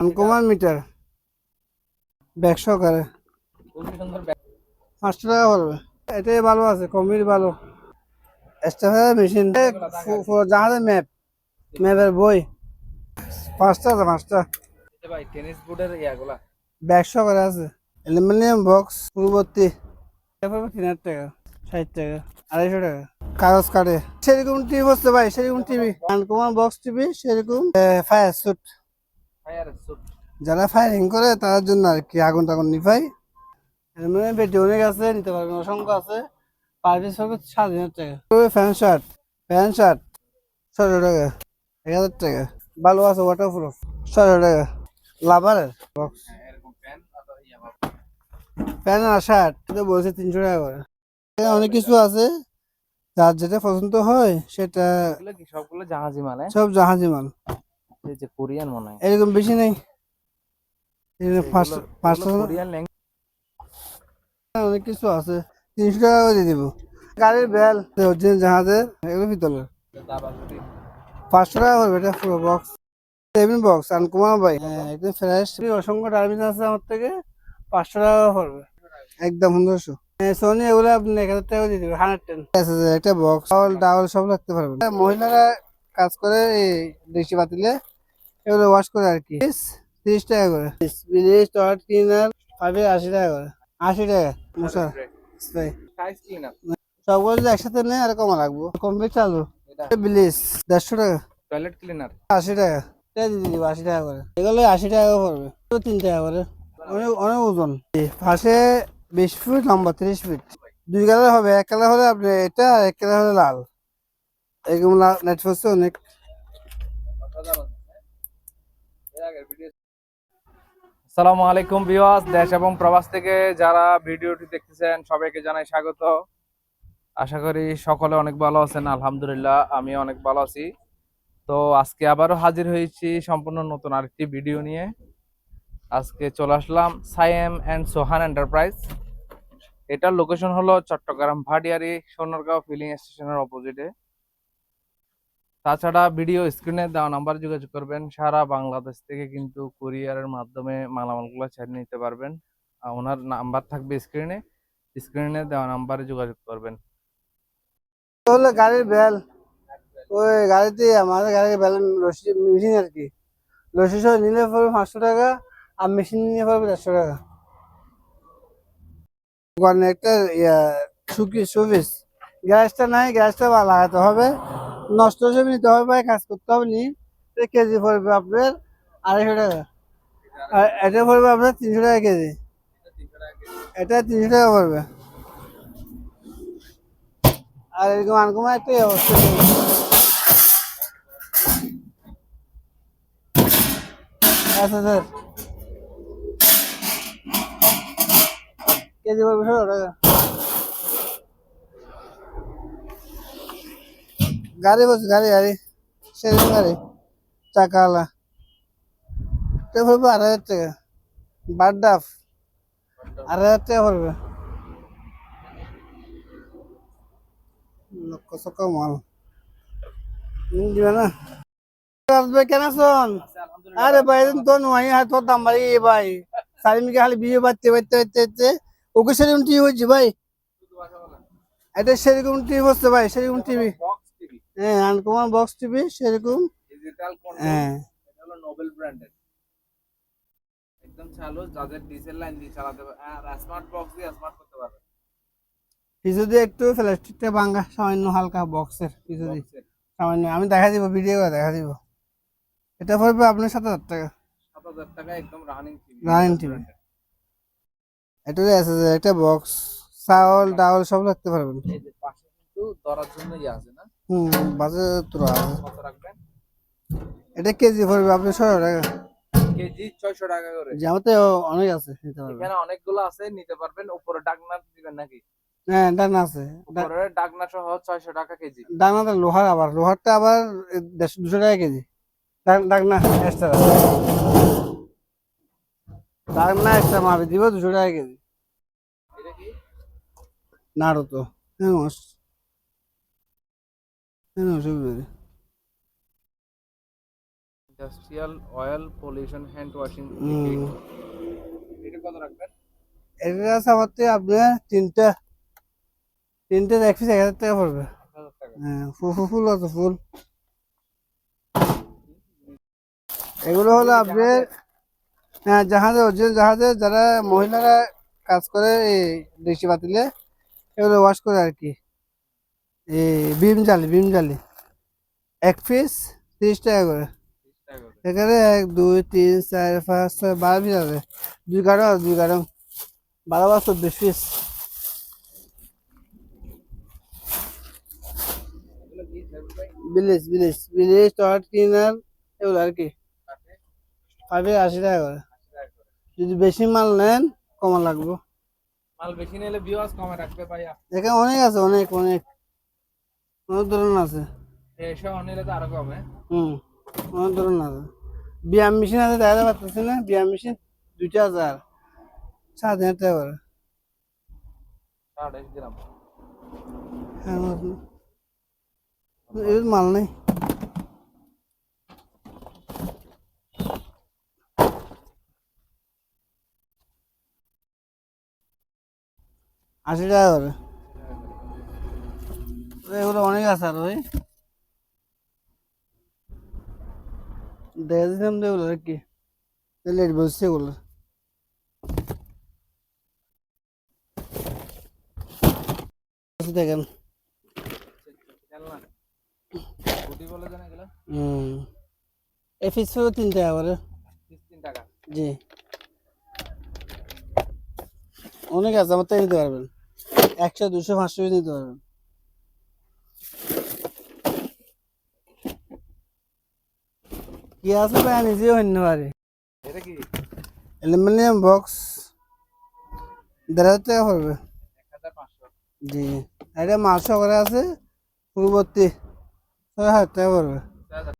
Uncommon metre. Bag সহকারে। পাঁচশো টাকা পড়বে। এটাই ভালো আছে, কমির ভালো। স্টাফের মেশিন। জাহাজের ম্যাপ। ম্যাপের বই। পাঁচটা আছে, পাঁচটা। ব্যাগ সহকারে আছে। অ্যালুমিনিয়াম বক্স পূর্ববর্তী তিন হাজার টাকা, ষাট টাকা, আড়াইশো টাকা। কাগজ কাটে। সেরকম টিভি বসতে ভাই সেরকম টিভি। আনকমান বক্স টিভি, সেরকম ফায়ার স্যুট। যারা ফায়ারিং করে তার জন্য আর কি আগুন টাগুন নিভাই মানে পেটি অনেক আছে নিতে পারবেন অসংখ্য আছে। পার পিস হবে সাত হাজার টাকা। ফ্যান শার্ট ফ্যান শার্ট ছশো টাকা এক হাজার টাকা। ভালো আছে ওয়াটার প্রুফ ছশো টাকা। লাভারের বক্স এরকম প্যান আর শার্ট এটা বলছে তিনশো টাকা করে। অনেক কিছু আছে যার যেটা পছন্দ হয় সেটা সবগুলো জাহাজি মাল হ্যাঁ? সব জাহাজি মাল। এই যে কোরিয়ান মনে হয়। এরকম বেশি নেই। কোরিয়ান অনেক কিছু আছে। তিনশো টাকা করে দিব। গাড়ির বেল জাহাজের এগুলো পিতলের পাঁচশো টাকা করবে এটা পুরো বক্স সেভেন বক্স ভাই। হ্যাঁ একদম ফ্রেশ অসংখ্য টার্মিন আছে আমার থেকে। পাঁচশো টাকা পড়বে। একদম পনেরোশো। সোনি এগুলো আপনি এক হাজার টাকা দিয়ে দেবে হান্ড্রেড টেন একটা বক্স ডাউল সব রাখতে পারবেন। মহিলারা কাজ করে এই দেশি পাতিলে। এগুলো ওয়াশ করে আর কি। তিরিশ টাকা করে। বিলিশ টয়লেট ক্লিনার পাবে আশি টাকা করে। আশি টাকা মশা সবগুলো যদি একসাথে নেই আর কমা রাখব কমবে চালু। বিলিশ দেড়শো টাকা। টয়লেট ক্লিনার আশি টাকা। এটা দিয়ে দিব আশি টাকা করে। এগুলো আশি টাকা পড়বে। তিন টাকা করে। অনেক অনেক ওজন। পাশে বিশ ফিট লম্বা তিরিশ ফিট দুই কালার হবে। এক কালার হলে আপনি এটা এক কালার হলে লাল। এরকম নেট ফসে অনেক। আসসালামু আলাইকুম ভিউয়ার্স, দেশ এবং প্রবাস থেকে যারা ভিডিওটি দেখতেছেন, সবাইকে জানাই স্বাগত। আশা করি সকলে অনেক ভালো আছেন, আলহামদুলিল্লাহ আমি অনেক ভালো আছি। তো আজকে আবারও হাজির হয়েছি সম্পূর্ণ নতুন আরেকটি ভিডিও নিয়ে। আজকে চলে আসলাম সাইএম অ্যান্ড সোহান এন্টারপ্রাইজ এটার লোকেশন হলো চট্টগ্রাম ভাটিয়ারি, সোনারগাঁও ফিলিং স্টেশনের অপোজিটে তাছাড়া ভিডিও স্ক্রিনে দেওয়া নাম্বার যোগাযোগ করবেন। সারা বাংলাদেশ থেকে কিন্তু কুরিয়ারের মাধ্যমে মালামালগুলো ছেড়ে নিতে পারবেন। ওনার নাম্বার থাকবে স্ক্রিনে। স্ক্রিনে দেওয়া নাম্বারে যোগাযোগ করবেন। হলো গাড়ির বেল, ওই গাড়িতে আমাদের গাড়ির বেল মেশিন আর কি। রশি সহ নিলে পড়বে পাঁচশো টাকা, আর মেশিন নিলে পড়বে চারশো টাকা। একটা সুকি সুবিস গ্যাসটা নাই, গ্যাসটা লাগাতে হবে। নষ্ট হিসেবে নিতে হবে বা কাজ করতে হবে নি। কেজি পড়বে আপনার আড়াইশো টাকা। আর এটা পড়বে আপনার তিনশো টাকা কেজি। এটা তিনশো টাকা পড়বে। আর এরকম আনকমা একটা অবস্থা আচ্ছা স্যার। কেজি পড়বে ষোলো টাকা। গাড়ি বলছি, গাড়ি গাড়ি। সেরকম গাড়ি, চাকাওয়ালা। এটা পড়বে আড়াই হাজার টাকা। বারডাফ আড়াই হাজার টাকা পড়বে। মাল। না? আসবে কেন শোন? আরে ভাই তো নয় হ্যাঁ তোর দাম বাড়ি ভাই। সালিমকে খালি বিয়ে বাড়তে বাড়তে বাড়তে ওকে সেরকম টিভি হচ্ছে ভাই। এটা সেরকম টিভি হচ্ছে ভাই, সেরকম টিভি হ্যাঁ আনকমন বক্স টিভি সেরকম। ডিজিটাল হ্যাঁ। এটা হলো নোবেল ব্র্যান্ডের একদম চালু যাদের ডিজেল লাইন দিয়ে চালাতে পারে আর স্মার্ট বক্স দিয়ে স্মার্ট করতে পারবে। কিছু দিয়ে একটু প্লাস্টিকটা ভাঙ্গা সামান্য হালকা বক্সের কিছু দিয়ে সামান্য আমি দেখা দিব ভিডিও করে দেখা দিব। এটা পড়বে আপনার সাত হাজার টাকা। সাত হাজার টাকা একদম রানিং টিভি Running TV এটা আছে একটা বক্স চাউল ডাউল সব রাখতে পারবেন। এই যে পাশে কিন্তু ধরার জন্য ইয়ে আছে না? হুম বাজে তোরা কত রাখবেন এটা কেজি পড়বে আপনি ছশো টাকা। কেজি ছয়শো টাকা করে। জামাতে অনেক আছে নিতে পারবেন। এখানে অনেকগুলো আছে নিতে পারবেন। উপরে ডাকনা দিবেন নাকি? হ্যাঁ ডান আছে। উপরে ডাকনা সহ ছয়শো টাকা কেজি। ডাকনাটা লোহার আবার। লোহারটা আবার দেড়শো দুশো টাকা কেজি। ডাক- ডাকনা এক্সট্রা ডাকনা এক্সট্রা মারবে দিব দুশো টাকা কেজি। এটা কি? নাড়ো তো হ্যাঁ অসুবিধা industrial oil pollution hand washing. এটা কত রাখবেন? এটা আছে আমার থেকে আপনার তিনটা তিনটে এক পিস এক হাজার টাকা পড়বে। হ্যাঁ ফুল আছে ফুল। এগুলো হলো আপনার হ্যাঁ জাহাজে অরিজিনাল জাহাজে যারা মহিলারা কাজ করে এই দেশি পাতিলে এগুলো ওয়াশ করে আর কি। বিম জালি বিম জালি এক পিস তিরিশ টাকা করে। এখানে এক দুই তিন চার পাঁচ ছয় বারো পিস আছে। দুই কারণ আছে দুই কারণ বারো বার চব্বিশ piece bleach bleach bleach toilet cleaner এগুলো আর কি। পাবে আশি টাকা করে। করে। যদি বেশি মাল নেন কমা লাগবে। মাল বেশি নিলে বিওয়াস কমে রাখবে ভাইয়া। এখানে অনেক আছে অনেক অনেক। অনেক ধরনের আছে এসব নিলে তো আরও কমে হুম অনেক ধরনের আছে ব্যায়াম মেশিন আছে দেখা পারতেছি না ব্যায়াম মেশিন দুইটা হাজার সাত হাজার টাকা করে আড়াইশ গ্রাম হ্যাঁ বুঝলাম। এর মাল নেই আশি টাকা করে এগুলো অনেক আছে আর ওই দেখা দিলাম তো এগুলো আর কি লেট বলছে এগুলো। দেখেন। হুম। এই ফিস তিন টাকা করে। টাকা জি। অনেক আছে, আমার থেকে নিতে পারবেন। একশো, দুশো, পাঁচশো নিতে পারবেন। কি আছে ভাই নিজেও অন্য পারে এটা কি? Aluminium box. দেড় হাজার টাকা পড়বে। জি। এটা মালশো করে আছে। পূর্ববর্তী। ছয় হাজার টাকা পড়বে।